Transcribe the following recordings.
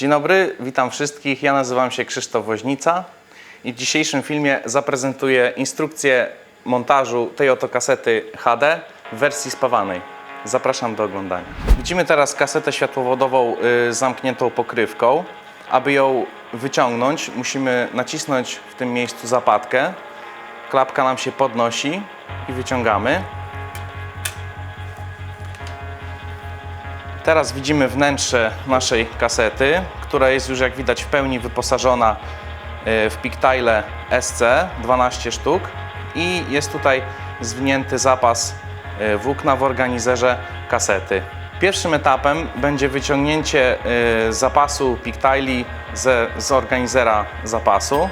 Dzień dobry, witam wszystkich. Ja nazywam się Krzysztof Woźnica i w dzisiejszym filmie zaprezentuję instrukcję montażu tej oto kasety HD w wersji spawanej. Zapraszam do oglądania. Widzimy teraz kasetę światłowodową y, z zamkniętą pokrywką. Aby ją wyciągnąć, musimy nacisnąć w tym miejscu zapadkę. Klapka nam się podnosi i wyciągamy. Teraz widzimy wnętrze naszej kasety, która jest już jak widać w pełni wyposażona e, w Pictile SC 12 sztuk i jest tutaj zwinięty zapas e, włókna w organizerze kasety. Pierwszym etapem będzie wyciągnięcie e, zapasu Pictili ze, z organizera zapasu.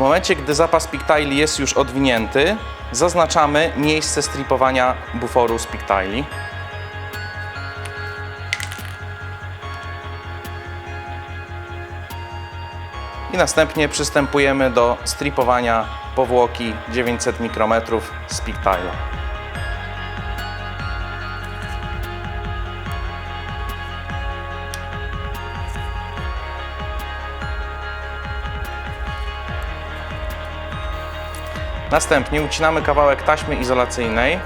W momencie, gdy zapas Pictili jest już odwinięty, zaznaczamy miejsce stripowania buforu z Pictili. I następnie przystępujemy do stripowania powłoki 900 mikrometrów z Pictila. Następnie ucinamy kawałek taśmy izolacyjnej.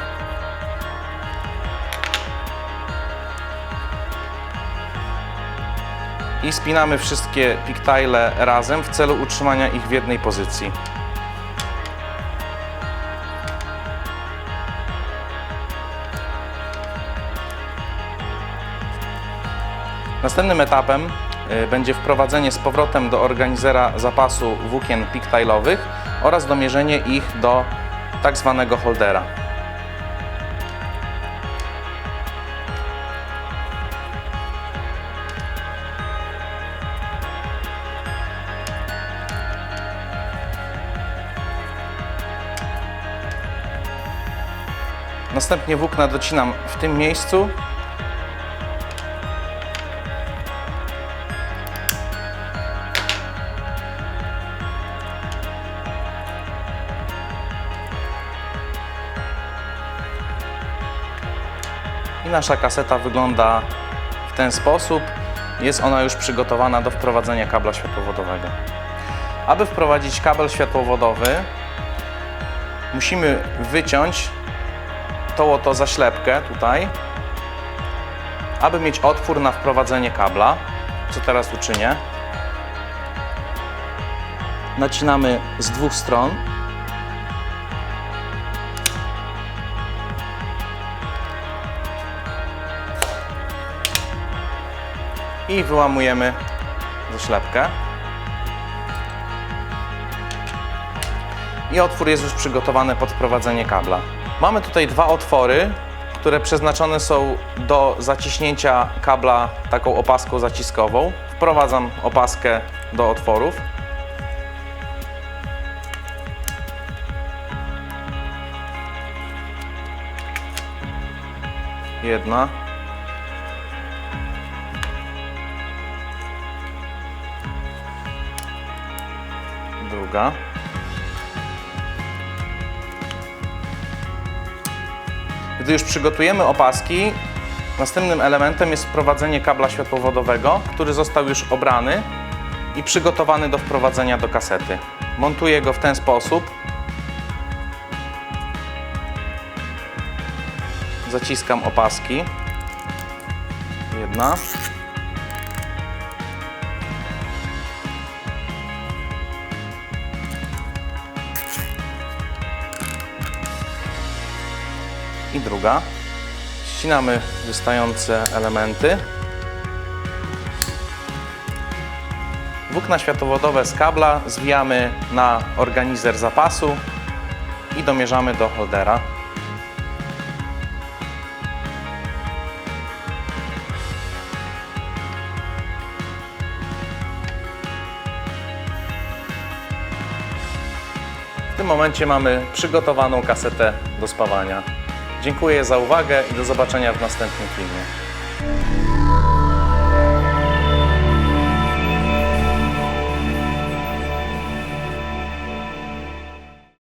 I spinamy wszystkie piktile razem w celu utrzymania ich w jednej pozycji. Następnym etapem y, będzie wprowadzenie z powrotem do organizera zapasu włókien piktajlowych oraz domierzenie ich do tak zwanego holdera. Następnie włókna docinam w tym miejscu nasza kaseta wygląda w ten sposób. Jest ona już przygotowana do wprowadzenia kabla światłowodowego. Aby wprowadzić kabel światłowodowy, musimy wyciąć tą oto zaślepkę tutaj, aby mieć otwór na wprowadzenie kabla, co teraz uczynię. Nacinamy z dwóch stron i wyłamujemy zaślepkę. I otwór jest już przygotowany pod wprowadzenie kabla. Mamy tutaj dwa otwory, które przeznaczone są do zaciśnięcia kabla taką opaską zaciskową. Wprowadzam opaskę do otworów. Jedna. Druga. Gdy już przygotujemy opaski, następnym elementem jest wprowadzenie kabla światłowodowego, który został już obrany i przygotowany do wprowadzenia do kasety. Montuję go w ten sposób. Zaciskam opaski. Jedna. I druga. Ścinamy wystające elementy. Włókna światłowodowe z kabla zwijamy na organizer zapasu i domierzamy do holdera. W tym momencie mamy przygotowaną kasetę do spawania. Dziękuję za uwagę i do zobaczenia w następnym filmie.